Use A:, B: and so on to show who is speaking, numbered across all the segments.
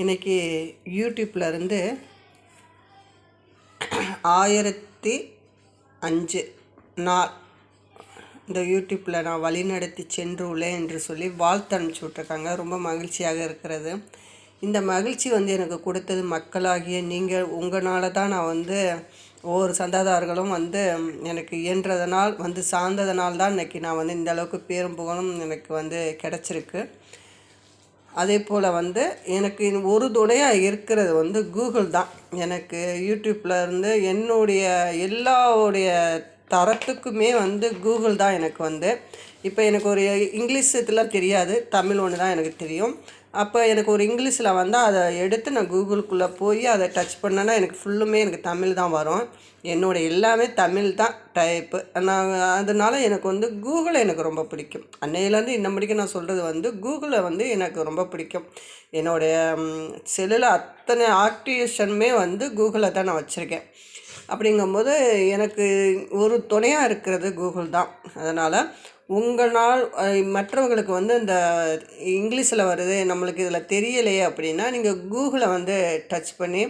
A: இன்றைக்கி யூடியூப்பில் இருந்து ஆயிரத்தி அஞ்சு நாள் இந்த யூடியூப்பில் நான் வழிநடத்தி சென்று உள்ளேன் என்று சொல்லி வாழ்த்து அனுப்பிச்சி விட்ருக்காங்க ரொம்ப மகிழ்ச்சியாக இருக்கிறது. இந்த மகிழ்ச்சி வந்து எனக்கு கொடுத்தது மக்களாகிய நீங்கள். உங்களால் தான் நான் வந்து ஒவ்வொரு சந்தாதாரர்களும் வந்து எனக்கு இயன்றதனால் வந்து சார்ந்ததனால் தான் இன்றைக்கி நான் வந்து இந்த அளவுக்கு பேரும் புகழும் எனக்கு வந்து கிடச்சிருக்கு. அதே போல் வந்து எனக்கு ஒரு துணையாக இருக்கிறது வந்து கூகுள் தான். எனக்கு யூடியூப்பில் இருந்து என்னுடைய எல்லாவுடைய தரத்துக்குமே வந்து கூகுள் தான் எனக்கு வந்து. இப்போ எனக்கு ஒரு இங்கிலீஷ் இதெல்லாம் தெரியாது தமிழ் ஒன்று தான் எனக்கு தெரியும். அப்போ எனக்கு ஒரு இங்கிலீஷில் வந்தால் அதை எடுத்து நான் கூகுளுக்குள்ளே போய் அதை டச் பண்ணேன்னா எனக்கு ஃபுல்லுமே எனக்கு தமிழ் தான் வரும். என்னோடய எல்லாமே தமிழ் தான் டைப்பு நான் அதனால எனக்கு வந்து கூகுளை எனக்கு ரொம்ப பிடிக்கும். அன்னையிலேருந்து இன்ன முடிக்க நான் சொல்கிறது வந்து கூகுளை வந்து எனக்கு ரொம்ப பிடிக்கும். என்னுடைய செல்லில் அத்தனை ஆக்டிவேஷனுமே வந்து கூகுளில் தான் நான் வச்சுருக்கேன். அப்படிங்கும்போது எனக்கு ஒரு துணையாக இருக்கிறது கூகுள் தான். அதனால் உங்களால் மற்றவங்களுக்கு வந்து இந்த இங்கிலீஷில் வருது நம்மளுக்கு இதில் தெரியலையே அப்படின்னா நீங்கள் கூகுளை வந்து டச் பண்ணி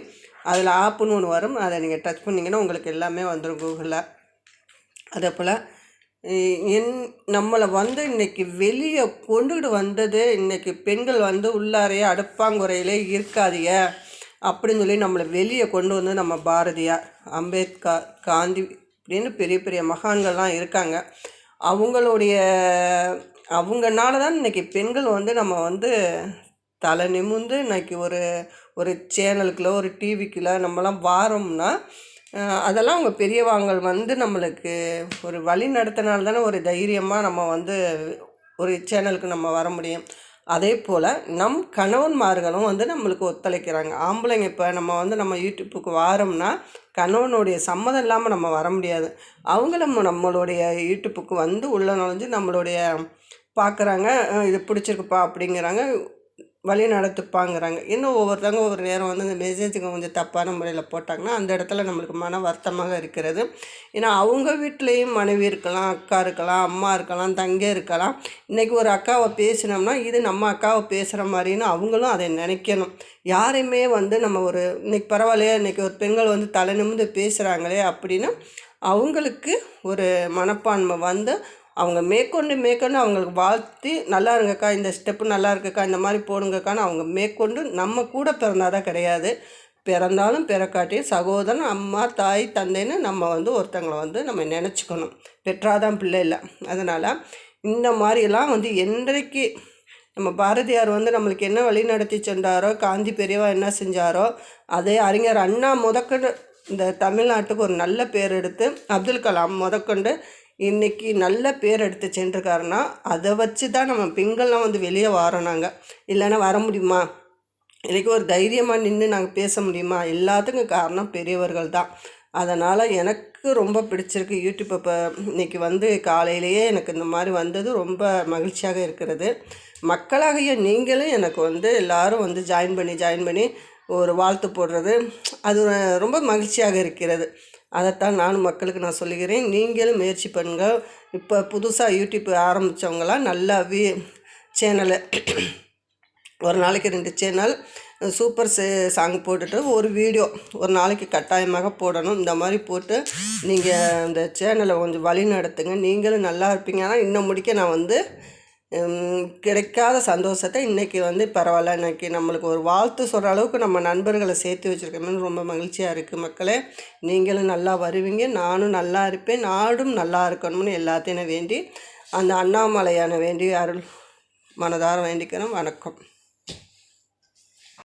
A: அதில் ஆப்புன்னு ஒன்று வரும். அதை நீங்கள் டச் பண்ணிங்கன்னா உங்களுக்கு எல்லாமே வந்துடும் கூகுளில். அதே போல் என் நம்மளை வந்து இன்றைக்கி வெளியே கொண்டுகிட்டு வந்தது இன்றைக்கி பெண்கள் வந்து உள்ளாரையே அடுப்பாங்குறையிலே இருக்காதிய அப்படின்னு சொல்லி நம்மளை வெளியே கொண்டு வந்து நம்ம பாரதியார் அம்பேத்கர் காந்தி அப்படின்னு பெரிய பெரிய மகான்கள்லாம் இருக்காங்க. அவங்களுடைய அவங்கனால தான் இன்றைக்கி பெண்கள் வந்து நம்ம வந்து தலை நிமிர்ந்து இன்றைக்கி ஒரு ஒரு சேனலுக்குள்ள ஒரு டிவிக்குள்ள நம்மலாம் வாரோம்னா அதெல்லாம் அவங்க பெரியவாங்கள் வந்து நம்மளுக்கு ஒரு வழி நடத்தினால தானே ஒரு தைரியமாக நம்ம வந்து ஒரு சேனலுக்கு நம்ம வர முடியும். அதே போல் நம் கணவன்மார்களும் வந்து நம்மளுக்கு ஒத்துழைக்கிறாங்க. ஆம்பளைங்க இப்போ நம்ம வந்து நம்ம யூடியூப்புக்கு வாரோம்னா கணவனுடைய சம்மதம் இல்லாமல் நம்ம வர முடியாது. அவங்களும் நம்மளுடைய யூடியூப்புக்கு வந்து உள்ளே நுழைஞ்சு நம்மளுடைய பார்க்குறாங்க இது பிடிச்சிருக்குப்பா அப்படிங்கிறாங்க. வழி நடத்துப்பாங்கிறாங்க. இன்னும் ஒவ்வொருத்தவங்க ஒவ்வொரு நேரம் வந்து இந்த மெசேஜுக்கு கொஞ்சம் தப்பான முறையில் போட்டாங்கன்னா அந்த இடத்துல நம்மளுக்கு மன வருத்தமாக இருக்கிறது. ஏன்னா அவங்க வீட்லேயும் மனைவி இருக்கலாம் அக்கா இருக்கலாம் அம்மா இருக்கலாம் தங்கை இருக்கலாம். இன்றைக்கி ஒரு அக்காவை பேசினோம்னா இது நம்ம அக்காவை பேசுகிற மாதிரின்னு அவங்களும் அதை நினைக்கணும். யாரையுமே வந்து நம்ம ஒரு இன்றைக்கி பரவாயில்லையா இன்றைக்கி ஒரு பெண்கள் வந்து தலை நிமிந்து பேசுகிறாங்களே அப்படின்னு அவங்களுக்கு ஒரு மனப்பான்மை வந்து அவங்க மேற்கொண்டு மேற்கொண்டு அவங்களுக்கு வாழ்த்தி நல்லா இருங்கக்கா இந்த ஸ்டெப்பு நல்லா இருக்குக்கா இந்த மாதிரி போடுங்கக்கான்னு அவங்க மேற்கொண்டு நம்ம கூட பிறந்தாதான் கிடையாது. பிறந்தாலும் பிறக்காட்டி சகோதரன் அம்மா தாய் தந்தைன்னு நம்ம வந்து ஒருத்தங்களை வந்து நம்ம நினச்சிக்கணும். பெற்றாதான் பிள்ளை இல்லை. அதனால் இந்த மாதிரிலாம் வந்து என்றைக்கு நம்ம பாரதியார் வந்து நம்மளுக்கு என்ன வழி நடத்தி சென்றாரோ காந்தி பெரியவா என்ன செஞ்சாரோ அதே அறிஞர் அண்ணா முதற்கொண்டு இந்த தமிழ்நாட்டுக்கு ஒரு நல்ல பேர் எடுத்து அப்துல் கலாம் முதற்கொண்டு இன்றைக்கி நல்ல பேர் எடுத்து சென்றிருக்காருன்னா அதை வச்சு தான் நம்ம பெண்கள்லாம் வந்து வெளியே வரோம் நாங்கள் இல்லைன்னா வர முடியுமா? இன்றைக்கி ஒரு தைரியமாக நின்று நாங்கள் பேச முடியுமா? எல்லாத்துக்கும் காரணம் பெரியவர்கள் தான் அதனால் எனக்கு ரொம்ப பிடிச்சிருக்கு யூடியூப். இப்போ இன்றைக்கி வந்து காலையிலேயே எனக்கு இந்த மாதிரி வந்தது ரொம்ப மகிழ்ச்சியாக இருக்கிறது. மக்களாகிய நீங்களும் எனக்கு வந்து எல்லோரும் வந்து ஜாயின் பண்ணி ஜாயின் பண்ணி ஒரு வாழ்த்து போடுறது. அது ரொம்ப மகிழ்ச்சியாக இருக்கிறது. அதைத்தான் நானும் மக்களுக்கு நான் சொல்லுகிறேன். நீங்களும் முயற்சி பண்ணுங்கள் இப்போ புதுசாக யூடியூப் ஆரம்பித்தவங்களாம் நல்லா வீ சேனலை ஒரு நாளைக்கு ரெண்டு சேனல் சூப்பர் சே சாங் போட்டுட்டு ஒரு வீடியோ ஒரு நாளைக்கு கட்டாயமாக போடணும். இந்த மாதிரி போட்டு நீங்கள் இந்த சேனலை கொஞ்சம் வழி நடத்துங்க. நீங்களும் நல்லா இருப்பீங்க. ஆனால் இன்னும் முடிக்க நான் வந்து கிடைக்காத சந்தோஷத்தை இன்றைக்கி வந்து பரவாயில்ல. இன்றைக்கி நம்மளுக்கு ஒரு வாழ்த்து சொல்கிற அளவுக்கு நம்ம நண்பர்களை சேர்த்து வச்சுருக்கோம்னு ரொம்ப மகிழ்ச்சியாக இருக்குது மக்களே. நீங்களும் நல்லா வருவீங்க. நானும் நல்லா இருப்பேன். நாடும் நல்லா இருக்கணும்னு எல்லாத்தையும் வேண்டி அந்த அண்ணாமலையான வேண்டி அருள் மனதார வேண்டிக்கிறோம் வணக்கம்.